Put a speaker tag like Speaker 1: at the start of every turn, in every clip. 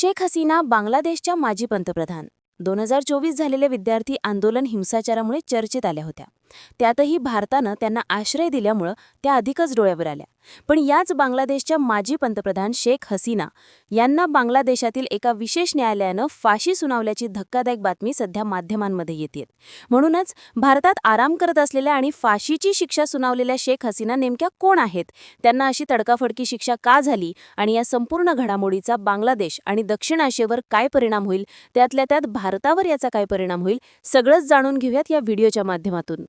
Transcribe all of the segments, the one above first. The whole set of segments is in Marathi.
Speaker 1: शेख हसीना बांगलादेशच्या माजी पंतप्रधान. दोन हजार चोवीस झालेले विद्यार्थी आंदोलन हिंसाचारामुळे चर्चेत आल्या होत्या. त्यातही भारतानं त्यांना आश्रय दिल्यामुळं त्या अधिकच डोळ्यावर आल्या. पण याच बांगलादेशच्या माजी पंतप्रधान शेख हसीना यांना बांगलादेशातील एका विशेष न्यायालयानं फाशी सुनावल्याची धक्कादायक बातमी सध्या माध्यमांमध्ये येते म्हणूनच भारतात आराम करत असलेल्या आणि फाशीची शिक्षा सुनावलेल्या शेख हसीना नेमक्या कोण आहेत? त्यांना अशी तडकाफडकी शिक्षा का झाली? आणि या संपूर्ण घडामोडीचा बांगलादेश आणि दक्षिण आशियावर काय परिणाम होईल? त्यातल्या त्यात भारतावर याचा काय परिणाम होईल? सगळंच जाणून घेऊयात या व्हिडिओच्या माध्यमातून.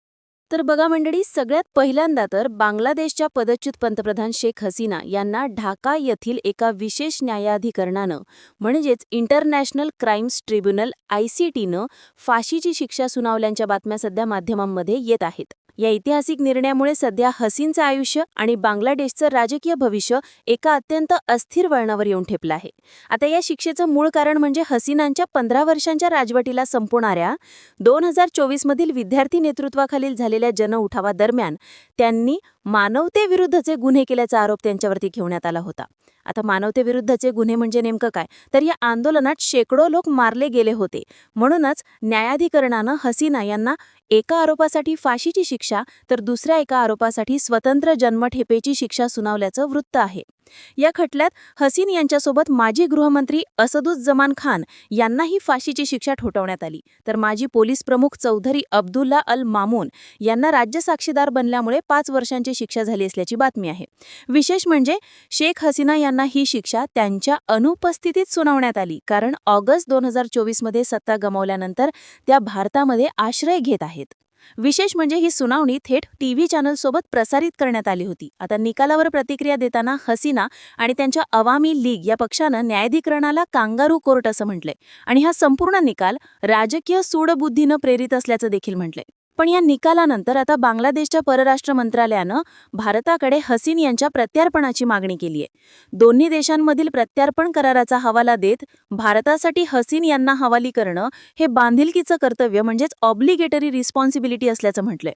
Speaker 1: तर बघा मंडळी सगळ्यात पहिल्यांदा तर बांगलादेशच्या पदच्युत पंतप्रधान शेख हसीना यांना ढाका येथील एका विशेष न्यायाधिकरणानं म्हणजेच international crimes tribunal I C टीनं फाशीची शिक्षा सुनावल्यांच्या बातम्या सध्या माध्यमांमध्ये येत आहेत. या ऐतिहासिक निर्णयामुळे सध्या हसीनचं आयुष्य आणि बांगलादेशचं राजकीय भविष्य एका अत्यंत अस्थिर वळणावर येऊन ठेपलं आहे. आता या शिक्षेचं मूळ कारण म्हणजे हसीनांच्या पंधरा वर्षांच्या राजवटीला संपवणाऱ्या दोन हजार चोवीसमधील विद्यार्थी नेतृत्वाखालील झालेल्या जनउठावादरम्यान त्यांनी मानवतेविरुद्धचे गुन्हे केल्याचा आरोप त्यांच्यावरती घेवण्यात आला होता. आता मानवतेविरुद्धचे गुन्हे म्हणजे नेमकं काय? तर या आंदोलनात शेकडो लोक मारले गेले होते. म्हणूनच न्यायाधिकरणानं हसीना यांना एका आरोपासाठी फाशीची शिक्षा तर दुसऱ्या एका आरोपासाठी स्वतंत्र जन्मठेपेची शिक्षा सुनावल्याचं वृत्त आहे. या खटल्यात हसीन यांच्यासोबत माजी गृहमंत्री असदुज्जमान खान यांनाही फाशीची शिक्षा ठोठवण्यात आली. तर माजी पोलीस प्रमुख चौधरी अब्दुल्ला अल मामून यांना राज्य साक्षीदार बनल्यामुळे पाच वर्षांची शिक्षा झाली असल्याची बातमी आहे. विशेष म्हणजे शेख हसीना यांना ही शिक्षा त्यांच्या अनुपस्थितीत सुनावण्यात आली कारण ऑगस्ट दोन हजार चोवीसमध्ये सत्ता गमावल्यानंतर त्या भारतामध्ये आश्रय घेत आहेत. विशेष म्हणजे ही सुनावणी थेट टीव्ही चॅनलसोबत प्रसारित करण्यात आली होती. आता निकालावर प्रतिक्रिया देताना हसीना आणि त्यांच्या अवामी लीग या पक्षानं न्यायाधिकरणाला कांगारू कोर्ट असं म्हटलंय. आणि हा संपूर्ण निकाल राजकीय सूडबुद्धीनं प्रेरित असल्याचं देखील म्हटलंय. पण या निकालानंतर आता बांगलादेशच्या परराष्ट्र मंत्रालयानं भारताकडे हसीन यांच्या प्रत्यार्पणाची मागणी केली आहे दोन्ही देशांमधील प्रत्यार्पण कराराचा हवाला देत भारतासाठी हसीन यांना हवाली करणं हे बांधिलकीचं कर्तव्य म्हणजेच ऑब्लिगेटरी रिस्पॉन्सिबिलिटी असल्याचं म्हटलंय.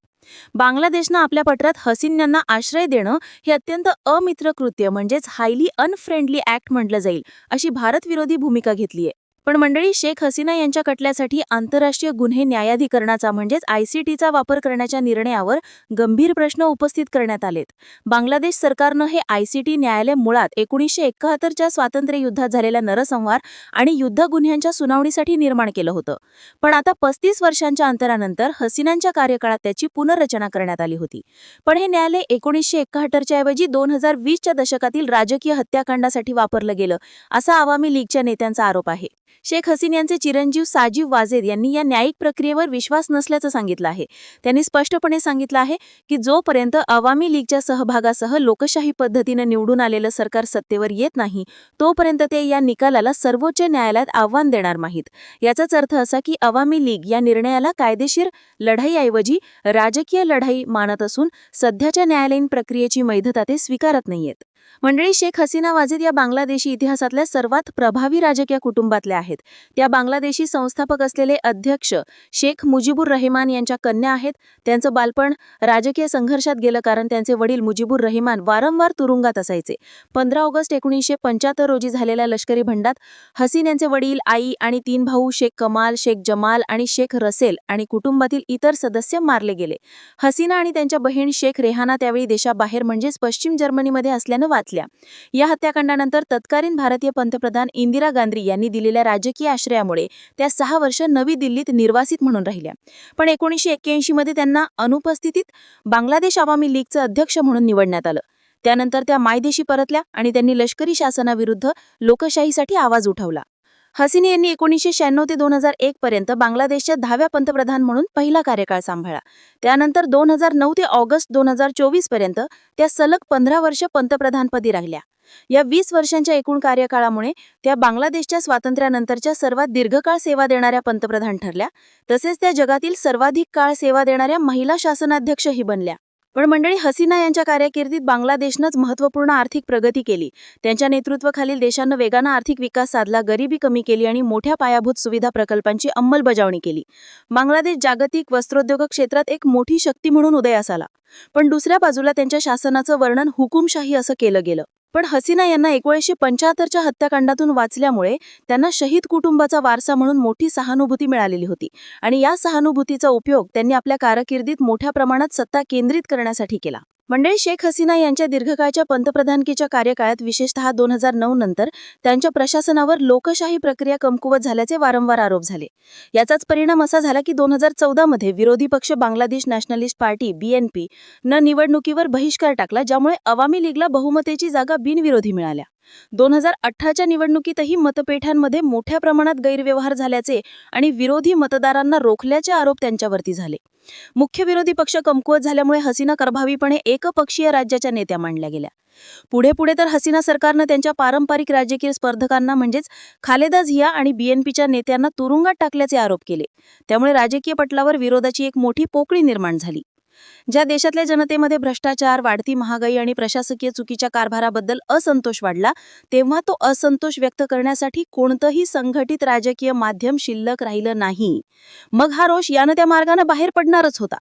Speaker 1: बांगलादेशनं आपल्या पत्रात हसीन यांना आश्रय देणं हे अत्यंत अमित्र कृत्य म्हणजेच हायली अनफ्रेंडली ऍक्ट म्हटलं जाईल अशी भारतविरोधी भूमिका घेतली आहे पण मंडळी शेख हसीना यांच्या कटल्यासाठी आंतरराष्ट्रीय गुन्हे न्यायाधिकरणाचा म्हणजेच आयसीटीचा वापर करण्याच्या निर्णयावर गंभीर प्रश्न उपस्थित करण्यात आलेत. बांगलादेश सरकारनं हे आयसीटी न्यायालय मुळात एकोणीसशे एकाहत्तरच्या स्वातंत्र्य युद्धात झालेल्या नरसंहार आणि युद्ध गुन्ह्यांच्या सुनावणीसाठी निर्माण केलं होतं. पण आता पस्तीस वर्षांच्या अंतरानंतर हसीनांच्या कार्यकाळात त्याची पुनर्रचना करण्यात आली होती. पण हे न्यायालय एकोणीसशे एकाहत्तरच्या ऐवजी दोन हजार वीसच्या दशकातील राजकीय हत्याकांडासाठी वापरलं गेलं असा आवामी लीगच्या नेत्यांचा आरोप आहे. शेख हसीन यांचे चिरंजीव साजीव वाजेद यांनी या न्यायिक प्रक्रियेवर विश्वास नसल्याचं सांगितलं आहे. त्यांनी स्पष्टपणे सांगितलं आहे की जोपर्यंत अवामी लीगच्या सहभागासह लोकशाही पद्धतीनं निवडून आलेलं सरकार सत्तेवर येत नाही तोपर्यंत ते या निकालाला सर्वोच्च न्यायालयात आव्हान देणार नाहीत. याचाच अर्थ असा की अवामी लीग या निर्णयाला कायदेशीर लढाईऐवजी राजकीय लढाई मानत असून सध्याच्या न्यायालयीन प्रक्रियेची मैधता ते स्वीकारत नाहीयेत. मंडळी शेख हसीना वाजिद या बांगलादेशी इतिहासातल्या सर्वात प्रभावी राजकीय कुटुंबातल्या आहेत. त्या बांगलादेशी संस्थापक असलेले अध्यक्ष शेख मुजीबुर रहमान यांच्या कन्या आहेत. त्यांचं बालपण राजकीय संघर्षात गेलं कारण त्यांचे वडील मुजीबुर रहमान वारंवार तुरुंगात असायचे. पंधरा ऑगस्ट एकोणीसशे पंच्याहत्तर रोजी झालेल्या लष्करी भंडात हसीन यांचे वडील आई आणि तीन भाऊ शेख कमाल शेख जमाल आणि शेख रसेल आणि कुटुंबातील इतर सदस्य मारले गेले. हसीना आणि त्यांच्या बहीण शेख रेहाना त्यावेळी देशाबाहेर म्हणजेच पश्चिम जर्मनीमध्ये असल्यानं वाचल्या. या हत्याकांडानंतर तत्कालीन भारतीय पंतप्रधान इंदिरा गांधी यांनी दिलेल्या राजकीय आश्रयामुळे त्या सहा वर्ष नवी दिल्लीत निर्वासित म्हणून राहिल्या. पण एकोणीसशे एक्क्याऐंशी मध्ये त्यांना अनुपस्थितीत बांगलादेश आवामी लीगचं अध्यक्ष म्हणून निवडण्यात आलं. त्यानंतर त्या मायदेशी परतल्या आणि त्यांनी लष्करी शासनाविरुद्ध लोकशाहीसाठी आवाज उठवला. हसिनी यांनी एकोणीसशे शहाण्णव ते दोन हजार एक पर्यंत बांगलादेशच्या दहाव्या पंतप्रधान म्हणून पहिला कार्यकाळ सांभाळला. त्यानंतर दोन हजार नऊ ते ऑगस्ट दोन हजार चोवीसपर्यंत त्या सलग पंधरा वर्ष पंतप्रधानपदी राहिल्या. या वीस वर्षांच्या एकूण कार्यकाळामुळे त्या बांगलादेशच्या स्वातंत्र्यानंतरच्या सर्वात दीर्घकाळ सेवा देणाऱ्या पंतप्रधान ठरल्या. तसेच त्या जगातील सर्वाधिक काळ सेवा देणाऱ्या महिला शासनाध्यक्षही बनल्या. पण मंडळी हसीना यांच्या कार्यकिर्दीत बांगलादेशनंच महत्त्वपूर्ण आर्थिक प्रगती केली. त्यांच्या नेतृत्वाखालील देशानं वेगानं आर्थिक विकास साधला गरिबी कमी केली आणि मोठ्या पायाभूत सुविधा प्रकल्पांची अंमलबजावणी केली. बांगलादेश जागतिक वस्त्रोद्योग क्षेत्रात एक मोठी शक्ती म्हणून उदयास आला. पण दुसऱ्या बाजूला त्यांच्या शासनाचं वर्णन हुकुमशाही असं केलं गेलं. पण हसीना यांना एकोणीसशे पंच्याहत्तरच्या हत्याकांडातून वाचल्यामुळे त्यांना शहीद कुटुंबाचा वारसा म्हणून मोठी सहानुभूती मिळालेली होती. आणि या सहानुभूतीचा उपयोग त्यांनी आपल्या कारकिर्दीत मोठ्या प्रमाणात सत्ता केंद्रित करण्यासाठी केला. मंडळी शेख हसीना यांच्या दीर्घकाळच्या पंतप्रधानकीच्या कार्यकाळात विशेषतः दोन हजार नऊ नंतर त्यांच्या प्रशासनावर लोकशाही प्रक्रिया कमकुवत झाल्याचे वारंवार आरोप झाले. याचाच परिणाम असा झाला की दोन हजार चौदामध्ये विरोधी पक्ष बांगलादेश नॅशनलिस्ट पार्टी बीएनपी न निवडणुकीवर बहिष्कार टाकला ज्यामुळे अवामी लीगला बहुमतेची जागा बिनविरोधी मिळाल्या. दोन हजार अठराच्या निवडणुकीतही मतपेठ्यांमध्ये मोठ्या प्रमाणात गैरव्यवहार झाल्याचे आणि विरोधी मतदारांना रोखल्याचे आरोप त्यांच्यावरती झाले. मुख्य विरोधी पक्ष कमकुवत झाल्यामुळे हसीना प्रभावीपणे एकपक्षीय राज्याच्या नेत्या मांडल्या गेल्या. पुढे पुढे तर हसीना सरकारनं त्यांच्या पारंपरिक राजकीय स्पर्धकांना म्हणजेच खालेदा झिया आणि बीएनपीच्या नेत्यांना तुरुंगात टाकल्याचे आरोप केले. त्यामुळे राजकीय पटलावर विरोधाची एक मोठी पोकळी निर्माण झाली. ज्या देशातल्या जनतेमध्ये भ्रष्टाचार वाढती महागाई आणि प्रशासकीय चुकीच्या कारभाराबद्दल असंतोष वाढला तेव्हा तो असंतोष व्यक्त करण्यासाठी कोणतंही संघटित राजकीय माध्यम शिल्लक राहिलं नाही. मग हा रोष यानं त्या मार्गानं बाहेर पडणारच होता.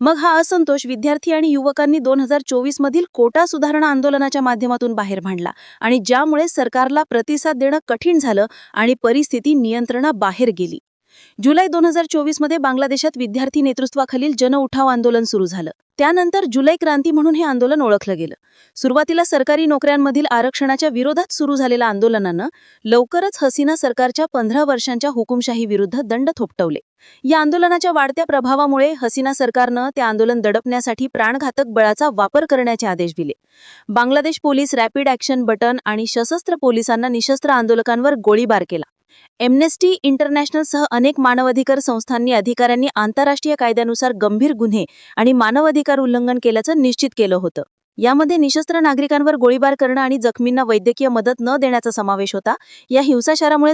Speaker 1: मग हा असंतोष विद्यार्थी आणि युवकांनी दोन हजार चोवीस मधील कोटा सुधारणा आंदोलनाच्या माध्यमातून बाहेर मांडला आणि ज्यामुळे सरकारला प्रतिसाद देणं कठीण झालं आणि परिस्थिती नियंत्रणाबाहेर गेली. जुलै दोन हजार चोवीसमध्ये बांगलादेशात विद्यार्थी नेतृत्वाखालील जनउठाव आंदोलन सुरू झालं. त्यानंतर जुलै क्रांती म्हणून हे आंदोलन ओळखलं गेलं. सुरुवातीला सरकारी नोकऱ्यांमधील आरक्षणाच्या विरोधात सुरू झालेल्या आंदोलनानं लवकरच हसीना सरकारच्या पंधरा वर्षांच्या हुकुमशाही विरुद्ध दंड थोपटवले. या आंदोलनाच्या वाढत्या प्रभावामुळे हसीना सरकारनं ते आंदोलन दडपण्यासाठी प्राणघातक बळाचा वापर करण्याचे आदेश दिले. Bangladesh police rapid action battalion आणि सशस्त्र पोलिसांना निशस्त्र आंदोलकांवर गोळीबार केला. एमनेस्टी इंटरनॅशनलसह अनेक मानवाधिकार संस्थांनी अधिकाऱ्यांनी आंतरराष्ट्रीय कायद्यानुसार गंभीर गुन्हे आणि मानवाधिकार उल्लंघन केल्याचं निश्चित केलं होतं. यामध्ये निशस्त्र नागरिकांवर गोळीबार करणं आणि जखमींना वैद्यकीय मदत न देण्याचा समावेश होता. या हिंसाचारामुळे